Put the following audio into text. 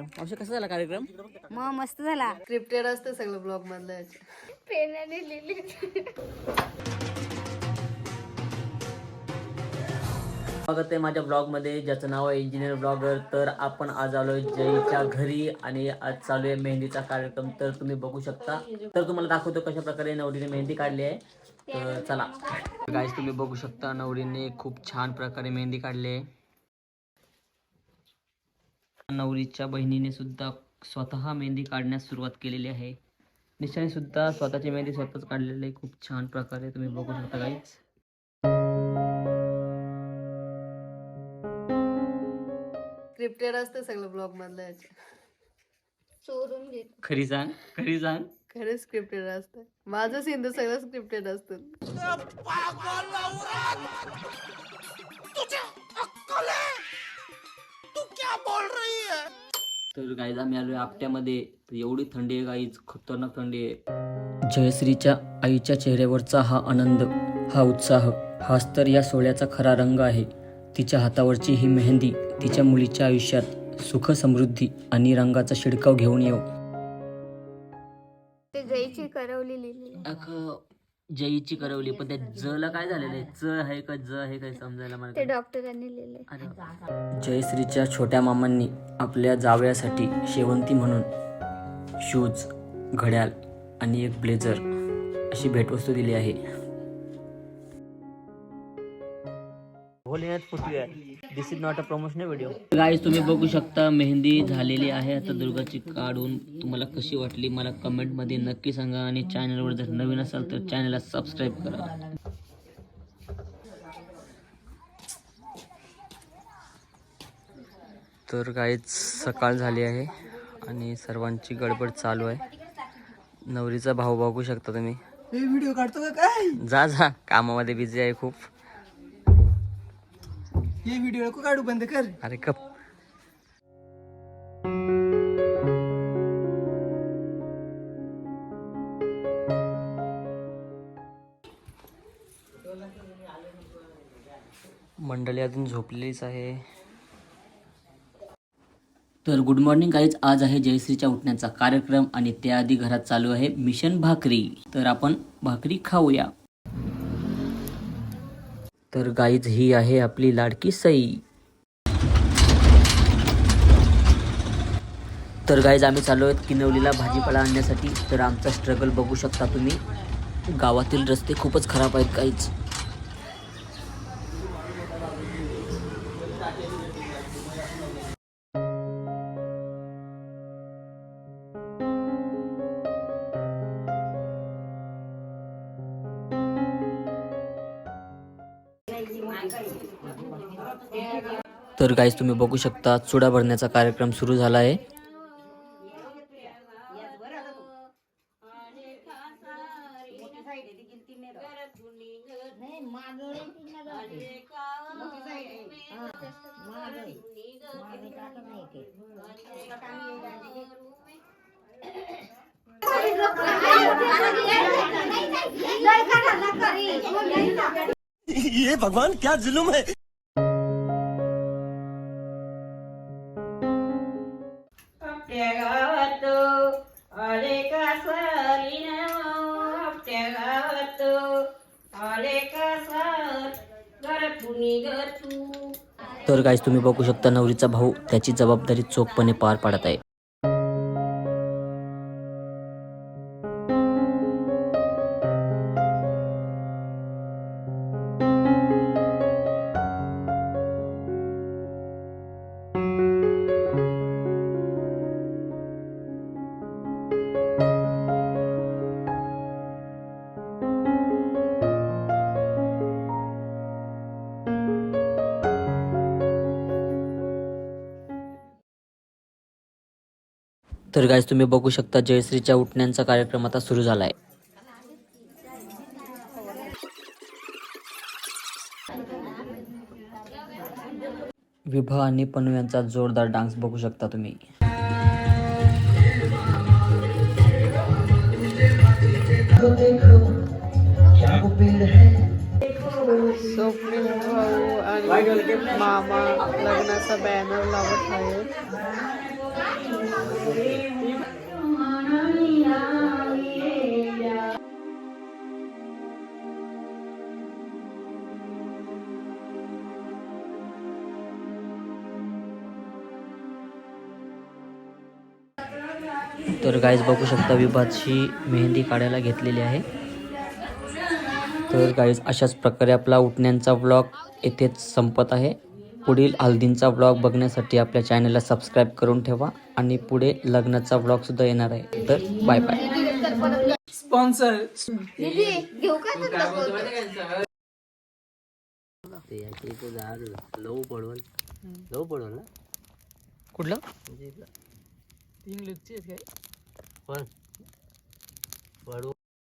मावशी कसा झाला कार्यक्रम? मग मस्त झाला. स्क्रिप्टेड असते सगळं ब्लॉग मधलं. पेनाने लिहिली स्वागत आहे माझ्या ब्लॉगमध्ये ज्याचं नाव आहे इंजिनियर ब्लॉगर तर आपण आज आलोय जयच्या घरी आणि आज चालू आहे मेहंदीचा कार्यक्रम. तर तुम्ही बघू शकता. तर तुम्हाला दाखवतो कशा प्रकारे नवरीने मेहंदी काढली आहे. तर चला. गाईज तुम्ही बघू शकता नवरीने खूप छान प्रकारे मेहंदी काढली आहे. नवरीच्या बहिणीने सुद्धा स्वतः मेहंदी काढण्यास सुरुवात केलेली आहे. निशाने सुद्धा स्वतःची मेहंदी स्वतःच काढलेली आहे. खूप छान प्रकारे तुम्ही बघू शकता गाईज स्क्रिप्टेड असते सगळं ब्लॉग मधलं. चोरून घेत खरी सांग खरी सांग. खरंच स्क्रिप्टेड असतं. माझं सिंधू सगळं स्क्रिप्टेड असतं. तर गाईज आम्ही आलोय आपट्यामध्ये. तर एवढी थंडी आहे गाईज खतरनाक थंडी आहे. जयश्रीच्या आईच्या चेहऱ्यावरचा हा आनंद हा उत्साह हाच तर या सोहळ्याचा खरा रंग आहे. तिच्या हातावरची ही मेहंदी तिच्या मुलीच्या आयुष्यात सुख समृद्धी आणि रंगाचा शिडकाव घेऊन येऊ ते जयची करवली लिहिली जयीची करवली पण त्या जला काय झालेलं आहे? ज आहे का ज आहे काय समजायला मला ते डॉक्टरांनी लिहिले जयश्रीच्या छोट्या मामांनी आपल्या जावयासाठी शेवंती म्हणून शूज घड्याळ आणि एक ब्लेझर अशी भेटवस्तू दिली आहे. This is not a promotional video guys तुम्ही बघू शकता मेहंदी झालेली आहे. आता दुर्गाची काढून तुम्हाला कशी वाटली मला कमेंटमध्ये नक्की सांगा आणि चॅनलवर जर नवीन असाल तर चॅनलला सबस्क्राईब करा. तर काहीच सकाळ झाली आहे आणि सर्वांची गडबड चालू आहे. नवरीचा भाऊ बघू शकता तुम्ही. व्हिडिओ काढतो का काय? जा जा. कामामध्ये बिझी आहे खूप. हे व्हिडिओ नको काढू बंद कर. अरे कप. मंडळी अजून झोपलेलीच आहे. तर गुड मॉर्निंग गाईज आज आहे जयश्रीच्या उठण्याचा कार्यक्रम आणि त्याआधी घरात चालू आहे मिशन भाकरी. तर आपण भाकरी खाऊया. तर गाईज ही आहे आपली लाडकी सई. तर गाईज आम्ही चालू आहेत किनवलीला भाजीपाला आणण्यासाठी. तर आमचा स्ट्रगल बघू शकता तुम्ही. गावातील रस्ते खूपच खराब आहेत गाईज तर गाईज तुम्ही बघू शकता चुडा भरण्याचा कार्यक्रम सुरू झाला आहे. ये भगवान क्या जुलुम है? आपल्या गावात आले का सारी आपल्या गावात आले का सार घरातून ग तू तर गाईज तुम्ही बघू शकता नवरीचा भाऊ त्याची जबाबदारी चोखपणे पार पाडत आहे. तर गाईज तुम्ही बघू शकता जयश्रीच्या उठण्यांचा कार्यक्रम आता सुरू झाला आहे विभा आणि पनू यांचा जोरदार डान्स बघू शकता तुम्ही. स्वप्नील भाऊ आणि मामा लग्नाचा बॅनर लावत आहे तर गाईज बघू शकता विभाची मेहंदी काढायला घेतलेली आहे. तर गाईज अशाच प्रकारे आपला उठण्यांचा ब्लॉग येथेच संपत आहे. पुढील हल्दींचा व्लॉग बघण्यासाठी आपल्या चॅनलला सबस्क्राईब करून ठेवा आणि पुढे लग्नाचा व्लॉगसुद्धा येणार आहे. तर बाय बाय स्पॉन्सर दीदी घेऊ का तुझा बोलतो लव पडवल. लव पडवल ना? कुठलं? तीन लुच्ची आहेत काय? पण. पडवल.